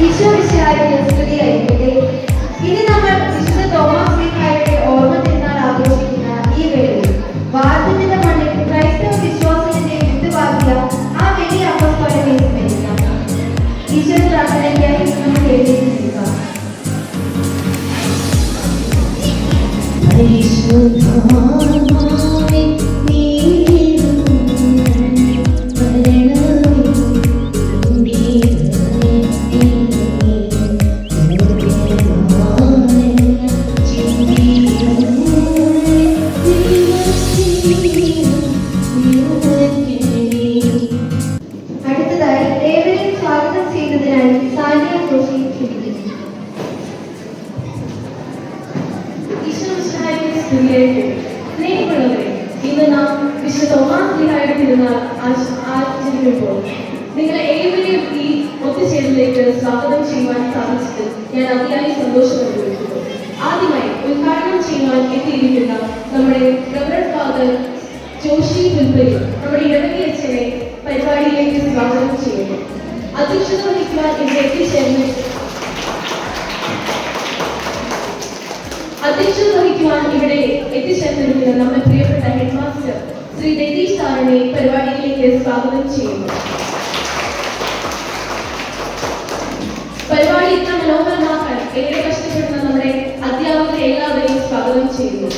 ഈശോ വിശാലിന് സ്തുതിയായിരിക്കട്ടെ ഇനി നമ്മൾ വിശുദ്ധ തോമസ് ലീഹായുടെ ഓർമ്മ തിരുനാൾ ആഘോഷിക്കുന്ന ഈ വേളയിൽ വാർദ്ധന്യത മണ്ണിൽ ക്രൈസ്തവ വിശ്വാസത്തിന്റെ വിത്തുപാകിയ ആ വലിയ അപ്പസ്തോലനെ സ്മരിക്കാം ഈശ്വര പ്രാർത്ഥനയ്ക്കായി നമുക്ക് എഴുതി നിൽക്കാം ചെയ്യുന്നു അധ്യക്ഷത വഹിക്കുവാൻ ഇവിടേക്ക് എത്തിച്ചേർന്ന് അധ്യക്ഷത വഹിക്കുവാൻ ഇവിടെ എത്തിച്ചേർന്നിരിക്കുന്ന നമ്മുടെ പ്രിയപ്പെട്ട ഹെഡ് മാസ്റ്റർ ശ്രീ രതീഷ് സാറിനെ പരിപാടിയിലേക്ക് സ്വാഗതം ചെയ്യുന്നു പരിപാടി ഇത്ര മനോഹരമാക്കാൻ ഏറെ കഷ്ടപ്പെടുന്ന നമ്മുടെ അധ്യാപകരെ എല്ലാവരെയും സ്വാഗതം ചെയ്യുന്നു.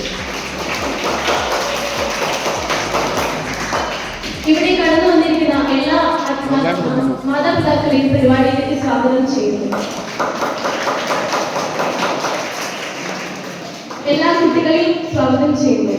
അധ്യാ- ഈ പരിപാടിയിലേക്ക് സ്വാഗതം ചെയ്യുന്നു. എല്ലാ കുട്ടികളെയും സ്വാഗതം ചെയ്യുന്നു.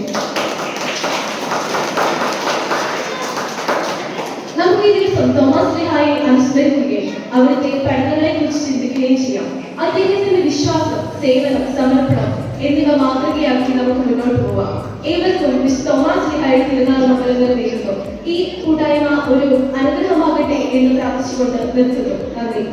നമുക്ക് ഇതിൽ തോമസ് ലിഹായെ അനുസ്മരിക്കുകയും അവിടുത്തെ പഠനങ്ങളെ കുറിച്ച് ചിന്തിക്കുകയും ചെയ്യാം. അദ്ദേഹത്തിന്റെ വിശ്വാസം സേവനം സമർപ്പണം എന്നിവ മാതൃകയാക്കി നമുക്ക് മുന്നോട്ട് പോവാം. ഏവർക്കും മിസ് തോമസ് ലിഹായി തിരുനാൾ മംഗളങ്ങൾ നേരുന്നു. ഈ കൂട്ടായ്മ ഒരു അനുഗ്രഹമാകട്ടെ എന്ന് പ്രാർത്ഥിച്ചുകൊണ്ട് നിർത്തുന്നു. നന്ദി.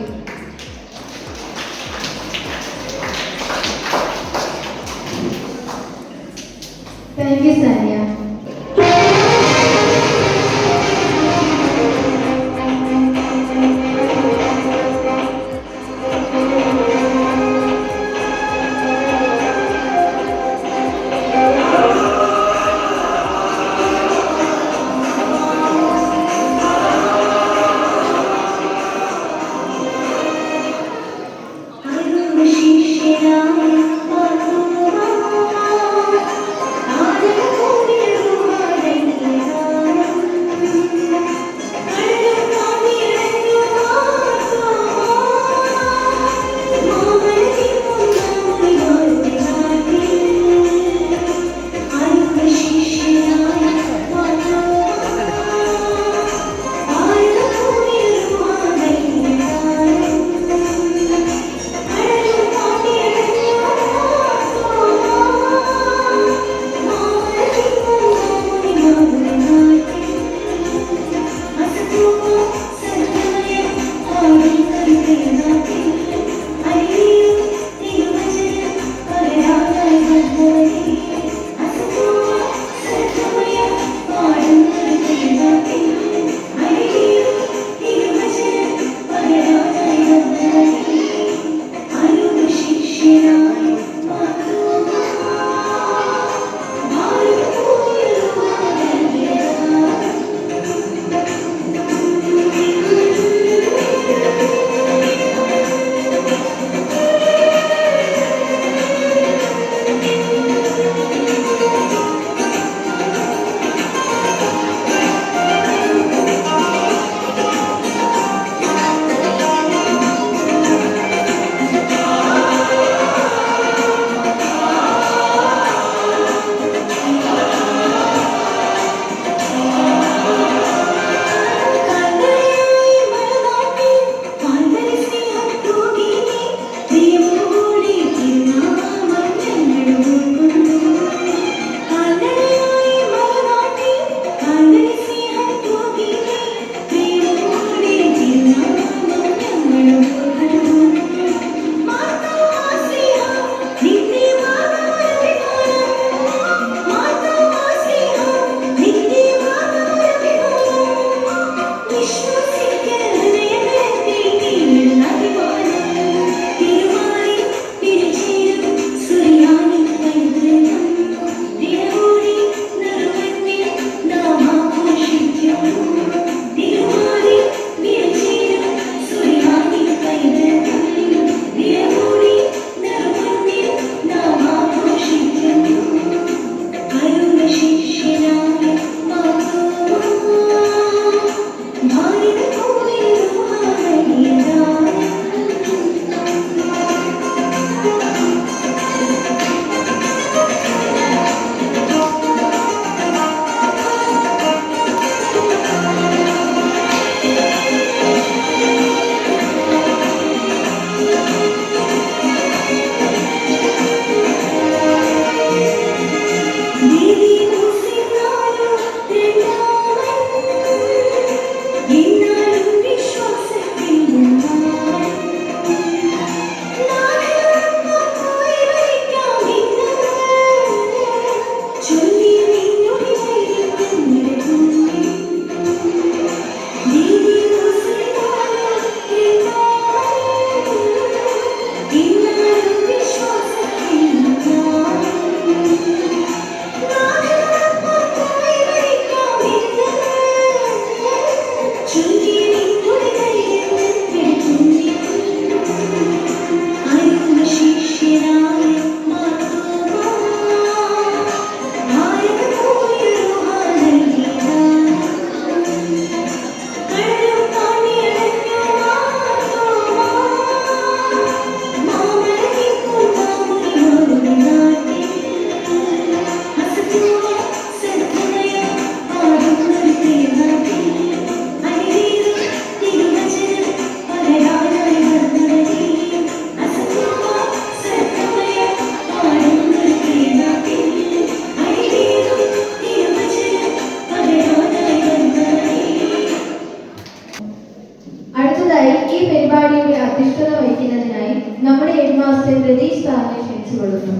ഹെഡ് മാസ്റ്റർ രതീഷ് സാറിനെ ക്ഷണിച്ചുകൊള്ളുന്നു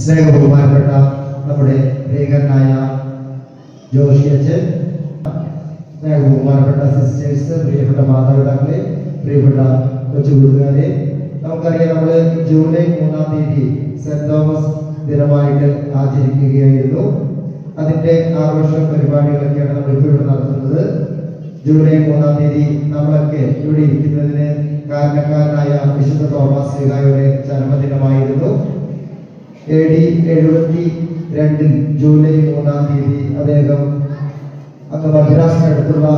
സ്നേഹ നമ്മുടെ പ്രിയകരനായ ജോഷി അച്ഛൻ. സ്നേഹബഹുമാനപ്പെട്ട സിസ്റ്റേഴ്സ് പ്രിയപ്പെട്ട മാതാപിതാക്കളെ പ്രിയപ്പെട്ട കൊച്ചു കൂട്ടുകാരെ. നമുക്കറിയാം നമ്മൾ ജൂലൈ മൂന്നാം തീയതി സെന്റ് തോമസ് ദിനമായിട്ട് ആചരിക്കുകയായിരുന്നു. അതിന്റെ ആഘോഷ പരിപാടികളൊക്കെയാണ് നമ്മൾ ഇവിടെ നടത്തുന്നത്. ജൂലൈ മൂന്നാം തീയതി നമ്മളൊക്കെ ഇവിടെ ഇരിക്കുന്നതിന് കാരണക്കാരനായ വിശുദ്ധ തോമസ് ശ്രീകായുടെ ജന്മദിനമായിരുന്നു. എ ഡി എഴുപത്തി രണ്ടിൽ ജൂലൈ മൂന്നാം തീയതി അദ്ദേഹം അങ്ങ് മദ്രാസിനടുത്തുള്ള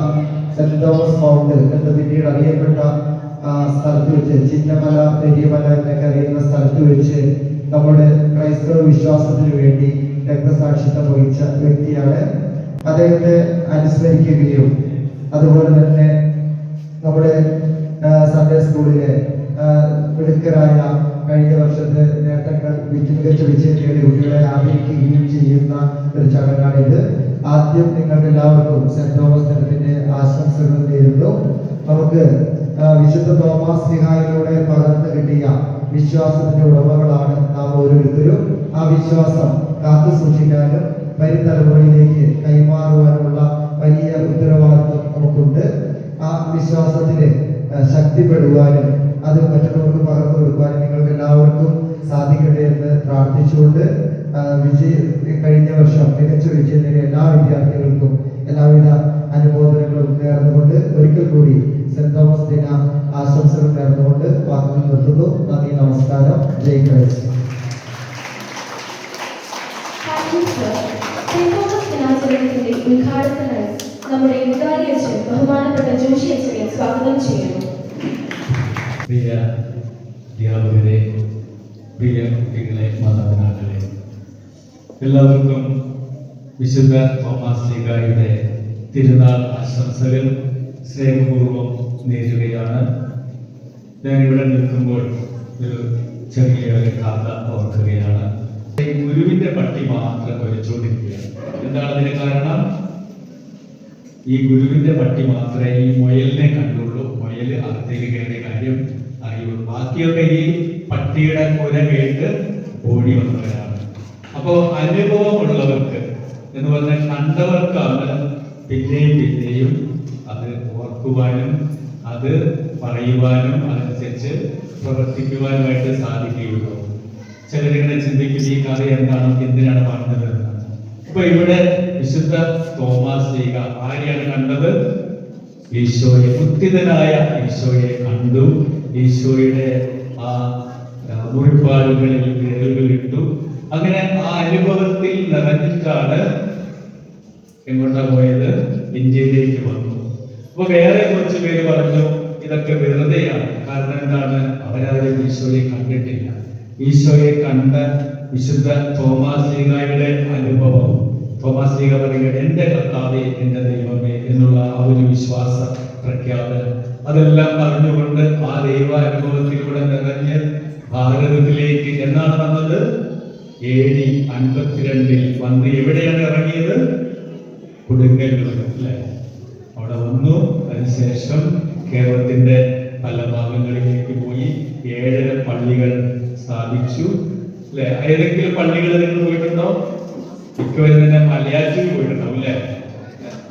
സെന്റ് തോമസ് മൗണ്ട് എന്ന് പിന്നീട് അറിയപ്പെട്ട സ്ഥലത്ത് വെച്ച് ചിന്നമല പെരിയമല എന്നൊക്കെ അറിയുന്ന സ്ഥലത്ത് വെച്ച് നമ്മുടെ ക്രൈസ്തവ വിശ്വാസത്തിന് വേണ്ടി രക്തസാക്ഷിത്വം വഹിച്ച വ്യക്തിയാണ്. അദ്ദേഹത്തെ അനുസ്മരിക്കുകയും അതുപോലെ തന്നെ നമ്മുടെ സൺഡേ സ്കൂളിലെ മിടുക്കരായ കഴിഞ്ഞ വർഷത്തെ നേട്ടങ്ങൾ മികച്ച വിജയം നേടിയ കുട്ടികളെ ആദരിക്കുകയും ചെയ്യുന്ന ഒരു ചടങ്ങാണിത്. ആദ്യം നിങ്ങൾക്ക് എല്ലാവർക്കും സെന്റ് തോമസ് ദിനത്തിന്റെ ആശംസകൾ നേരുന്നു. നമുക്ക് വിശുദ്ധ തോമസ് സിഹായിലൂടെ പകർന്നു കിട്ടിയ വിശ്വാസത്തിന്റെ ഉടമകളാണ് നാം ഓരോരുത്തരും. ആ വിശ്വാസം കാത്തു സൂക്ഷിക്കാനും വരും തലമുറയിലേക്ക് കൈമാറുവാനുമുള്ള വലിയ ഉത്തരവാദിത്വം നമുക്കുണ്ട്. ആ വിശ്വാസത്തിൽ ആ, ശക്തിപ്പെടുവാനും അത് മറ്റുള്ളവർക്ക് പകർന്നു കൊടുക്കാനും നിങ്ങൾക്ക് എല്ലാവർക്കും സാധിക്കട്ടെ എന്ന് പ്രാർത്ഥിച്ചുകൊണ്ട് വിജയ കഴിഞ്ഞ വർഷം മികച്ച വിജയം നേടിയ എല്ലാ വിദ്യാർത്ഥികൾക്കും എല്ലാവിധ അനുമോദനങ്ങളും നേർന്നുകൊണ്ട് ഒരിക്കൽ കൂടി സെന്റ് തോമസ് ദിന ആശംസകൾ നേർന്നുകൊണ്ട് വാക്കുകൾ നിർത്തുന്നു. നന്ദി നമസ്കാരം. ജയ് ഗണേശ് ഉദ്ഘാടനത്തിനായി നമ്മുടെ വികാരി അച്ഛൻ ബഹുമാനപ്പെട്ട ജോഷി അച്ഛനെ സ്വാഗതം ചെയ്യുന്നു. പ്രിയ അധ്യാപകരെ പ്രിയ കുട്ടികളെ മാതാപിതാക്കളെ എല്ലാവർക്കും വിശുദ്ധ തോമാസ്ലീഗായുടെ തിരുനാൾ ആശംസകൾ സ്നേഹപൂർവം നേരുകയാണ്. ഇവിടെ നിൽക്കുമ്പോൾ ഒരു ചെറിയ ഒരു കഥ ഓർക്കുകയാണ്. ഗുരുവിന്റെ പട്ടി മാത്രം ഒലിച്ചുകൊണ്ടിരിക്കുകയാണ് എന്താണ് അതിന് കാരണം? ഈ ഗുരുവിന്റെ പട്ടി മാത്രമേ ഈ മുയലിനെ കണ്ടുള്ളൂ. മുയൽ അകത്തേക്ക് കയറിയ കാര്യം അറിയുള്ളൂ. ബാക്കിയൊക്കെ ഈ പട്ടിയുടെ കുര കേട്ട് ഓടി വന്നവരാണ്. അപ്പോ അനുഭവമുള്ളവർക്ക് എന്ന് പറഞ്ഞാൽ കണ്ടവർക്കാണ് പിന്നെയും പിന്നെയും അത് ഓർക്കുവാനും അത് പറയുവാനും അതനുസരിച്ച് പ്രവർത്തിക്കുവാനുമായിട്ട് സാധിക്കുകയുള്ളൂ. ചിലരിങ്ങനെ ചിന്തിക്കും ഈ കഥ എന്താണ് എന്തിനാണ് പറഞ്ഞത്? അപ്പൊ ഇവിടെ വിശുദ്ധ തോമാസ് ചെയ്യുക ആരെയാണ് കണ്ടത്? ഈശോയെ ഉത്തിതനായ ഈശോയെ കണ്ടു. ഈശോയുടെ ആ മുറിപ്പാടുകളിൽ വിരലുകൾ ഇട്ടു. അങ്ങനെ ആ അനുഭവത്തിൽ നിറഞ്ഞിട്ടാണ് എങ്ങോട്ടാ പോയത്? ഇന്ത്യയിലേക്ക് വന്നു. അപ്പൊ വേറെ കുറച്ച് പേര് പറഞ്ഞു ഇതൊക്കെ വെറുതെയാണ്. കാരണം എന്താണ്? അവരാരും ഈശോയെ കണ്ടിട്ടില്ല. ഈശോയെ കണ്ട വിശുദ്ധ തോമാസ് ലീഗയുടെ അനുഭവം. തോമാസ് ലീഗ പറയുക എന്റെ കർത്താവെ എന്റെ ദൈവമേ എന്നുള്ള ആ ഒരു വിശ്വാസ പ്രഖ്യാപനം. അതെല്ലാം പറഞ്ഞുകൊണ്ട് ആ ദൈവ അനുഭവത്തിലൂടെ നിറഞ്ഞ് ഭാരതത്തിലേക്ക് എന്നാണ് വന്നത്? എ ഡി അൻപത്തിരണ്ടിൽ വന്ന് എവിടെയാണ് ഇറങ്ങിയത്? കൊടുങ്ങല്ലൂർ അവിടെ വന്നു. അതിനുശേഷം കേരളത്തിന്റെ പല ഭാഗങ്ങളിലേക്ക് പോയി ഏഴര പള്ളികൾ സ്ഥാപിച്ചു. അല്ലെ? ഏതെങ്കിലും പള്ളികൾ നിങ്ങൾ പോയിട്ടുണ്ടോ മിക്കവരും തന്നെ മലയാറ്റൂർ പോയിട്ടുണ്ടാവും അല്ലെ?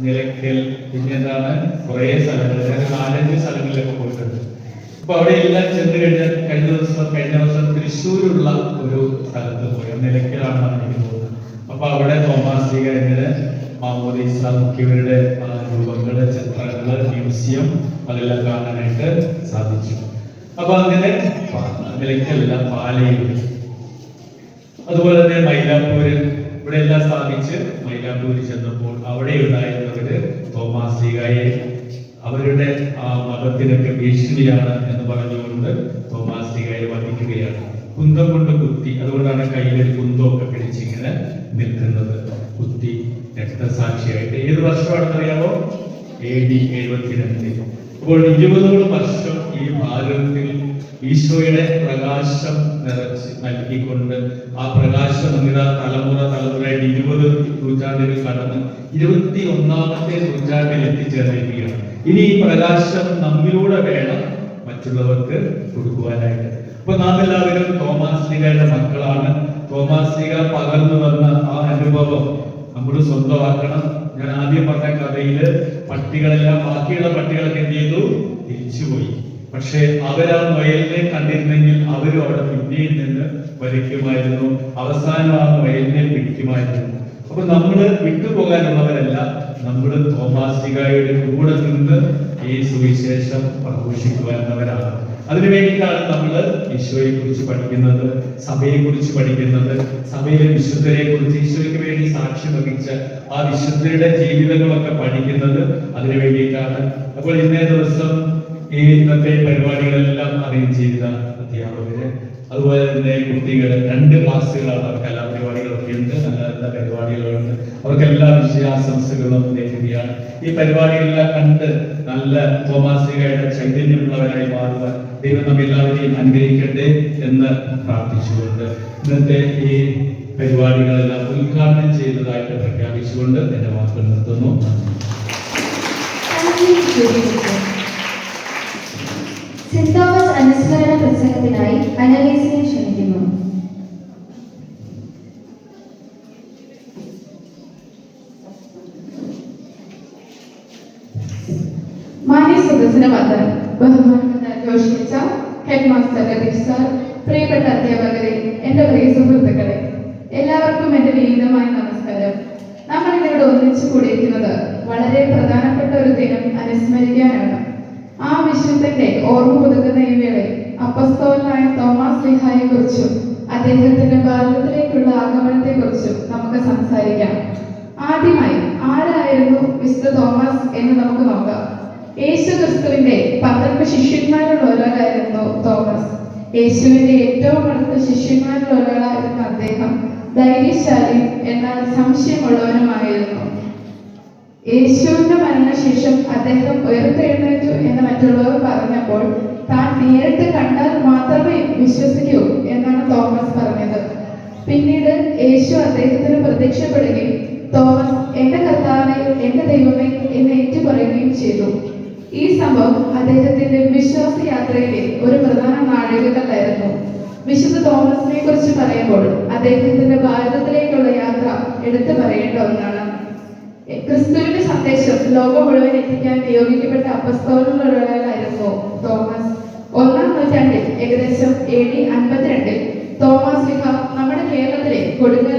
നിലയ്ക്കൽ പിന്നെന്താണ്? കുറേ സ്ഥലങ്ങൾ നാലഞ്ച് സ്ഥലങ്ങളിലൊക്കെ പോയിട്ടുണ്ട്. അപ്പൊ അവിടെ എല്ലാം ചെന്ന് കഴിഞ്ഞാൽ കഴിഞ്ഞ ദിവസം കഴിഞ്ഞ വർഷം തൃശ്ശൂരുള്ള ഒരു സ്ഥലത്ത് പോയി. നിലയ്ക്കലാണെന്നാണ് എനിക്ക് തോന്നുന്നത്. അപ്പൊ അവിടെ തോമാസ് ലീഗ ഇങ്ങനെ മാമോദീസ മുഖ്യവരുടെ രൂപങ്ങൾ ചിത്രങ്ങൾ മ്യൂസിയം അതെല്ലാം കാണാനായിട്ട് സാധിച്ചു. അപ്പൊ അങ്ങനെ നിലയ്ക്കല്ല പാലയിൽ. അതുപോലെ തന്നെ മൈലാപ്പൂര് ഇവിടെ എല്ലാം സ്ഥാപിച്ച് മൈലാപ്പൂര് ചെന്നപ്പോൾ അവിടെ ഉണ്ടായിരുന്നവര് തോമാസ് ലീഗായെ അവരുടെ ആ മതത്തിനൊക്കെ ഭീഷണിയാണ് എന്ന് പറഞ്ഞുകൊണ്ട് തോമാസ് ലീഗായെ വധിക്കുകയാണ്. കുന്തം കൊണ്ട് കുത്തി അതുകൊണ്ടാണ് കയ്യിൽ ഒരു കുന്തമൊക്കെ പിടിച്ചിങ്ങനെ നിൽക്കുന്നത്. കുത്തി രക്തസാക്ഷിയായിട്ട്. ഏത് വർഷമാണെന്ന് അറിയാമോ എ ഡി എഴുപത്തിരണ്ടിൽ. അപ്പോൾ ഇരുപതോളം വർഷം ഈ ഭാരതത്തിൽ ഈശോയുടെ പ്രകാശം നിറച്ച് നൽകിക്കൊണ്ട് ആ ഇതാ തലമുറ തലമുറയായിട്ട് ഇരുപത് നൂറ്റാണ്ടിൽ കടന്ന് ഇരുപത്തി ഒന്നാമത്തെ നൂറ്റാണ്ടിൽ എത്തിച്ചേർന്നിരിക്കുകയാണ്. ഇനി ഈ പ്രകാശം നമ്മിലൂടെ വേണം മറ്റുള്ളവർക്ക് കൊടുക്കുവാനായിട്ട്. അപ്പൊ നാം എല്ലാവരും തോമാസ്ലികയുടെ മക്കളാണ്. തോമാസ്ലിക പകർന്നു വന്ന ആ അനുഭവം നമ്മൾ സ്വന്തമാക്കണം. ഞാൻ ആദ്യം പറഞ്ഞ കഥയിൽ പട്ടികളെല്ലാം ബാക്കിയുള്ള പട്ടികളൊക്കെ എന്ത് ചെയ്തു? തിരിച്ചുപോയി. പക്ഷേ അവരാ മുയലിനെ കണ്ടിരുന്നെങ്കിൽ അവരും അവിടെ പിന്നെയും നിന്ന് വലിക്കുമായിരുന്നു അവസാനം ആ മുയലിനെ പിടിക്കുമായിരുന്നു. അപ്പൊ നമ്മൾ വിട്ടുപോകാനുള്ളവരല്ല നമ്മൾ തോമാസികായുടെ കൂടെ നിന്ന് ഈ സുവിശേഷം പ്രഘോഷിക്കുവാനുള്ളവരാണ്. അതിനു വേണ്ടിയിട്ടാണ് നമ്മൾ ഈശോയെ കുറിച്ച് പഠിക്കുന്നത് സഭയെ കുറിച്ച് പഠിക്കുന്നത്. സഭയിലെ വിശുദ്ധരെ കുറിച്ച് ഈശോയ്ക്ക് വേണ്ടി സാക്ഷ്യം വഹിച്ച ആ വിശുദ്ധരുടെ ജീവിതങ്ങളൊക്കെ പഠിക്കുന്നത് അതിനു വേണ്ടിയിട്ടാണ് അപ്പോൾ ഇന്നേ ദിവസം ഈ ഇന്നത്തെ പരിപാടികളെല്ലാം അറേഞ്ച് ചെയ്ത അധ്യാപകര്. അതുപോലെ തന്നെ കുട്ടികൾ രണ്ട് ക്ലാസ്സുകളാണ് കലാപരിപാടികളൊക്കെ ഉണ്ട് നല്ല നല്ല പരിപാടികളുണ്ട്. അവർക്ക് എല്ലാ വിജയാശംസകളും നേരുകയാണ്. ഈ പരിപാടികളെല്ലാം കണ്ട് നല്ല തോമാസികയുടെ ചൈതന്യമുള്ളവരായി മാറുക ദൈവം നമ്മെ എല്ലാവരെയും അനുഗ്രഹിക്കട്ടെ എന്ന് പ്രാർത്ഥിച്ചുകൊണ്ട് ഇന്നത്തെ ഈ പരിപാടികളെല്ലാം ഉദ്ഘാടനം ചെയ്തതായിട്ട് പ്രഖ്യാപിച്ചുകൊണ്ട് എന്റെ വാക്കുകൾ നിർത്തുന്നു. സെന്റ് തോമസ് അനുസ്മരണ പ്രസംഗത്തിനായി അനലീസിനെ ക്ഷണിക്കുന്നു. മാന്യ സദസ്സിന് ബഹുമാനപ്പെട്ട ജോഷി അച്ഛ ഹെഡ് മാസ്റ്റർ പ്രിയപ്പെട്ട അധ്യാപകരെ എന്റെ പ്രിയ സുഹൃത്തുക്കളെ എല്ലാവർക്കും എന്റെ വിനീതമായ നമസ്കാരം. നമ്മൾ ഇവിടെ ഒന്നിച്ചു കൂടിയിരിക്കുന്നത് വളരെ പ്രധാനപ്പെട്ട ഒരു ദിനം വിശുദ്ധന്റെ ഓർമ്മ പുതുക്കുന്ന ഈ വേളയിൽ അപ്പസ്തോലനായ തോമസ് ലിഹായെ കുറിച്ചും അദ്ദേഹത്തിന്റെ ഭാരതത്തിലേക്കുള്ള ആഗമനത്തെ കുറിച്ചും നമുക്ക് സംസാരിക്കാം. ആദ്യമായി ആരായിരുന്നു വിശുദ്ധ തോമസ് എന്ന് നമുക്ക് നോക്കാം. യേശു ക്രിസ്തുവിന്റെ പന്ത്രണ്ട് ശിഷ്യന്മാരിൽ ഒരാളായിരുന്നു തോമസ്. യേശുവിന്റെ ഏറ്റവും അടുത്ത ശിഷ്യന്മാരിൽ ഒരാളായിരുന്ന അദ്ദേഹം. ധൈര്യശാലിയും എന്നാൽ സംശയമുള്ളവനുമായിരുന്നു. യേശുവിന്റെ മരണശേഷം അദ്ദേഹം ഉയർത്തെഴുന്നേറ്റു എന്ന് മറ്റുള്ളവർ പറഞ്ഞപ്പോൾ താൻ നേരിട്ട് കണ്ടാൽ മാത്രമേ വിശ്വസിക്കൂ എന്നാണ് തോമസ് പറഞ്ഞത്. പിന്നീട് യേശു അദ്ദേഹത്തിന് പ്രത്യക്ഷപ്പെടുകയും തോമസ് എന്റെ കർത്താവെ എന്റെ ദൈവമേ എന്ന് ഏറ്റുപറയുകയും ചെയ്തു. ഈ സംഭവം അദ്ദേഹത്തിന്റെ വിശ്വാസ യാത്രയിലെ ഒരു പ്രധാന നാഴികക്കല്ലായിരുന്നു. വിശുദ്ധ തോമസിനെ കുറിച്ച് പറയുമ്പോൾ അദ്ദേഹത്തിന്റെ ഭാരതത്തിലേക്കുള്ള യാത്ര എടുത്തു പറയേണ്ട ഒന്നാണ് ക്രിസ്തുവിന്റെ സന്ദേശം ലോകം മുഴുവൻ എത്തിക്കാൻ നിയോഗിക്കപ്പെട്ട അപ്പസ്തോലൊരാളായിരുന്നു തോമസ്. ഒന്നാം നൂറ്റാണ്ടിൽ ഏകദേശം എ ഡി അൻപത്തിരണ്ടിൽ തോമസ് ലിഹ നമ്മുടെ കേരളത്തിലെ കൊടുങ്ങല്ലൂരിൽ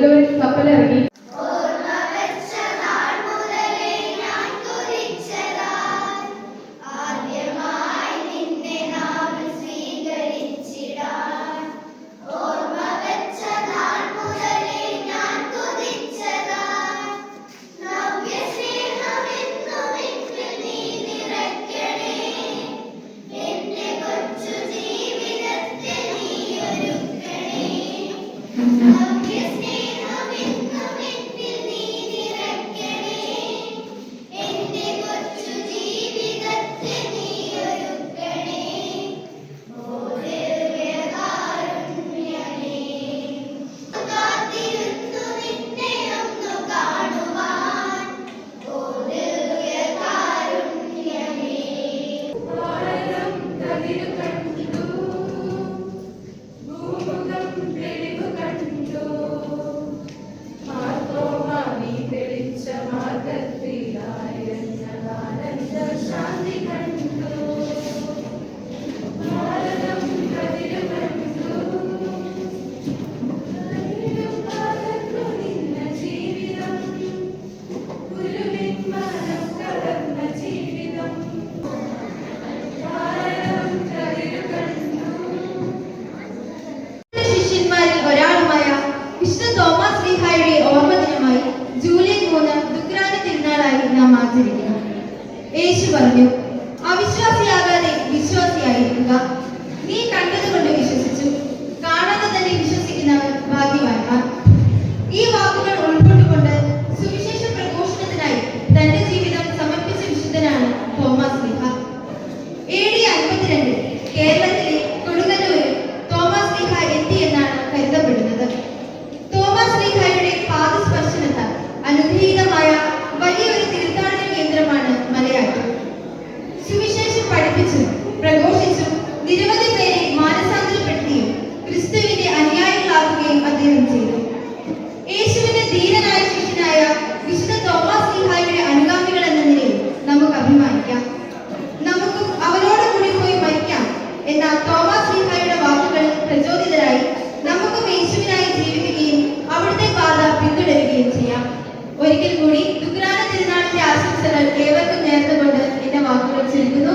എന്നാൽ തോമസ് ലീഹായുടെ വാക്കുകൾ പ്രചോദിതരായി നമുക്ക് യേശുവിനായി ജീവിക്കുകയും അവിടുത്തെ പാത പിന്തുടരുകയും ചെയ്യാം. ഒരിക്കൽ കൂടി ദുഃഖാന തിരുനാളിന്റെ ആശംസകൾ ഏവർക്കും നേർന്നുകൊണ്ട് എന്റെ വാക്കുകൾ ചുരുക്കുന്നു.